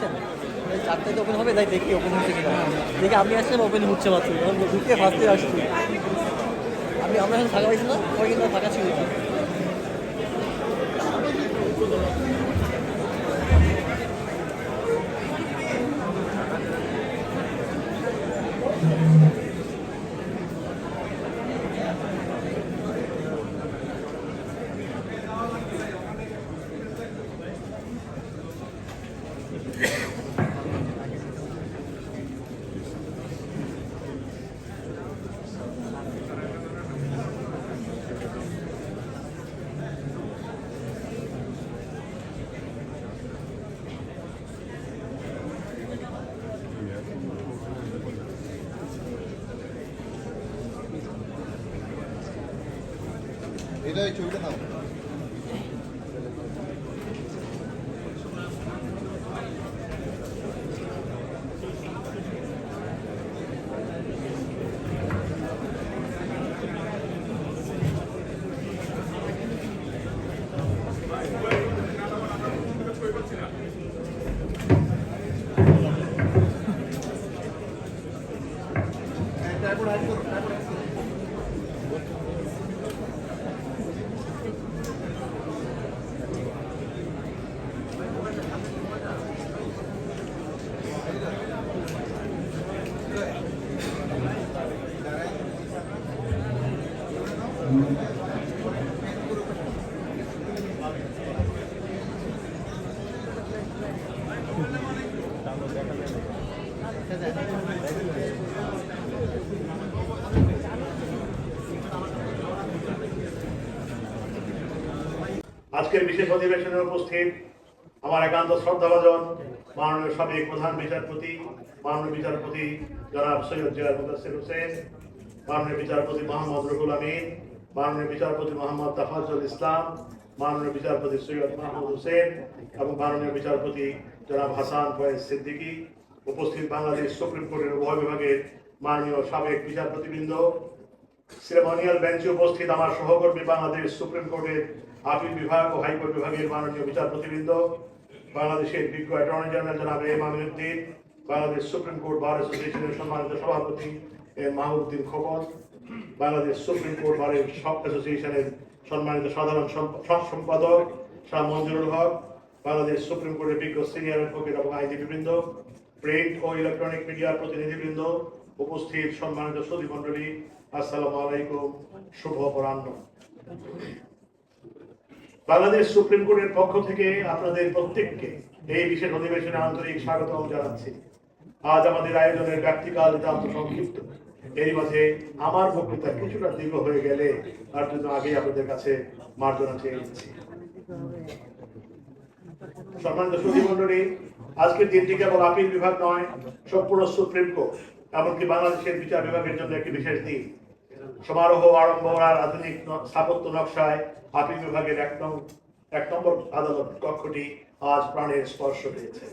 বুঝছেন এই তো ওপেন হবে, তাই দেখি ওপেন হচ্ছে কিনা। দেখি, আমি আসলাম ওপেন হচ্ছে মাত্র। এখন ঢুকে ফার্স্টে আসছি। আমি, আমরা এখন ফাঁকা পাইছিলাম ওই কিন্তু ফাঁকা ছিল এটা এই ছবিটা নাও আজকের বিশেষ অধিবেশনে উপস্থিত আমার একান্ত শ্রদ্ধাভাজন মাননীয় সাবেক প্রধান বিচারপতি, মাননীয় বিচারপতি জনাব সৈয়দ জিয়া মুদাসির হোসেন, মাননীয় বিচারপতি মোহাম্মদ রুহুল আমিন, মাননীয় বিচারপতি মোহাম্মদ তাফাজুল ইসলাম, মাননীয় বিচারপতি সৈয়দ মাহমুদ হোসেন এবং মাননীয় বিচারপতি জনাব হাসান ফয়েজ সিদ্দিকী। উপস্থিত বাংলাদেশ সুপ্রিম কোর্টের উভয় বিভাগের মাননীয় সাবেক বিচারপতিবৃন্দ। সিরেমনিয়াল বেঞ্চে উপস্থিত আমার সহকর্মী বাংলাদেশ সুপ্রিম কোর্টের আপিল বিভাগ ও হাইকোর্ট বিভাগের মাননীয় বিচারপতিবৃন্দ বাংলাদেশের বিজ্ঞ অ্যাটর্নি জেনারেল জনাব M Aminuddin, Bangladesh supreme court bar অ্যাসোসিয়েশনের সম্মানিত সভাপতি M Mahbuddin Khokon, Bangladesh supreme court সব অ্যাসোসিয়েশনের সম্মানিত সাধারণ সম্প- সম্পাদক শাহ মঞ্জুরুল হক, বাংলাদেশ সুপ্রিম কোর্টের বিজ্ঞ সিনিয়র অ্যাডভোকেট এবং আইনজীবীবৃন্দ, প্রিন্ট ও ইলেকট্রনিক মিডিয়ার প্রতিনিধিবৃন্দ উপস্থিত সম্মানিত সুধী মণ্ডলী আসসালামু আলাইকুম, শুভ অপরাহ্ন। বাংলাদেশ সুপ্রিম কোর্টের পক্ষ থেকে আপনাদের প্রত্যেককে এই বিশেষ অধিবেশনে আন্তরিক স্বাগতম জানাচ্ছি। আজ আমাদের আয়োজনের ব্যক্তিকাল নিতান্ত সংক্ষিপ্ত। এরই মাঝে আমার বক্তৃতা কিছুটা দীর্ঘ হয়ে গেলে তার জন্য আগেই আপনাদের কাছে মার্জনা চেয়ে নিচ্ছি। সম্মানিত সুধী মন্ডলী আজকের দিনটি কেবল আপিল বিভাগ নয়, সম্পূর্ণ সুপ্রিম কোর্ট, এমনকি বাংলাদেশের বিচার বিভাগের জন্য একটি বিশেষ দিন। সমারোহ আড়ম্বর আধুনিক স্থাপত্য নকশায় আপিল বিভাগের এক এক নম্বর আদালত কক্ষটি আজ প্রাণের স্পর্শ পেয়েছে।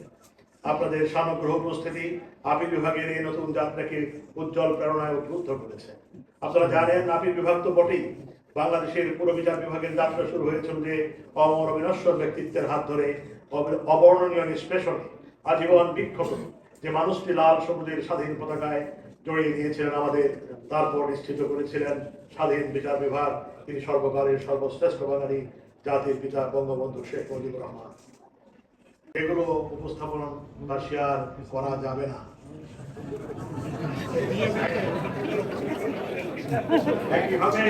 আপনাদের সামগ্রহ উপস্থিতি আপিল বিভাগের এই নতুন যাত্রাকে উজ্জ্বল প্রেরণায় উদ্বুদ্ধ করেছে। আপনারা জানেন আপিল বিভাগ তো বটেই। বাংলাদেশের পুরো বিচার বিভাগের যাত্রা শুরু হয়েছিল যে অমর বিনশ্বর ব্যক্তিত্বের হাত ধরে অব- অবর্ণনীয় নিষ্পেষণে। আজীবন বিক্ষোভ। যে মানুষটি লাল, সবুজের স্বাধীন পতাকায় জড়িয়ে দিয়েছিলেন আমাদের, তারপর নিশ্চিত করেছিলেন স্বাধীন বিচার বিভাগ তিনি সর্বকালের সর্বশ্রেষ্ঠ বাঙালি জাতির পিতা বঙ্গবন্ধু শেখ মুজিবুর রহমান এগুলো উপস্থাপন বা শেয়ার করা যাবে না. একইভাবে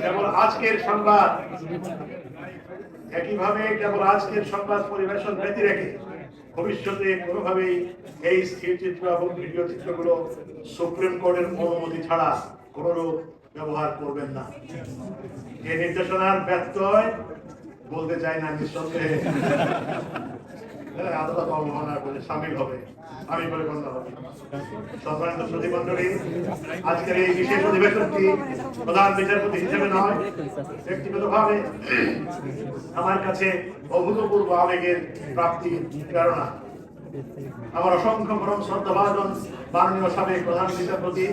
যেমন আজকের সংবাদ একইভাবে কেবল আজকের সংবাদ পরিবেশন ব্যতি রেখে ভবিষ্যতে কোনোভাবেই এই স্থির চিত্র এবং ভিডিও চিত্রগুলো সুপ্রিম কোর্টের অনুমতি ছাড়া কোনোরূপ ব্যবহার করবেন না। এই নির্দেশনার ব্যত্যয় বলতে চাই না, নিঃসন্দেহে। আমার কাছে অভূতপূর্ব আবেগের প্রাপ্তি প্রেরণা। আমার অসংখ্য পরম শ্রদ্ধাভাজন, মাননীয় সাবেক প্রধান বিচারপতি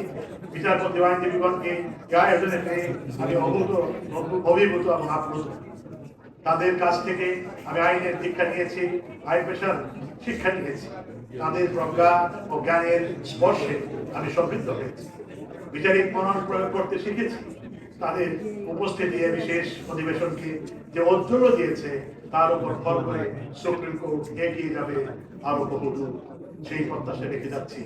বিচারপতি আইনজীবীগণকে এই আয়োজনে আমি অভূত অভিভূত এবং আপ্লুত। তাদের কাছ থেকে আমি আইনের দীক্ষা নিয়েছি আইন পেশার শিক্ষা নিয়েছি। তাদের প্রজ্ঞা ও জ্ঞানের স্পর্শে আমি সমৃদ্ধ হয়েছি। বিচারিক মনন প্রয়োগ করতে শিখেছি। তাদের উপস্থিতি বিশেষ অধিবেশনকে যে ঔজ্জ্বল্য দিয়েছে, তার উপর ভর করে সুপ্রিম কোর্ট এগিয়ে যাবে আরও বহুদূর। সেই প্রত্যাশা রেখে যাচ্ছি।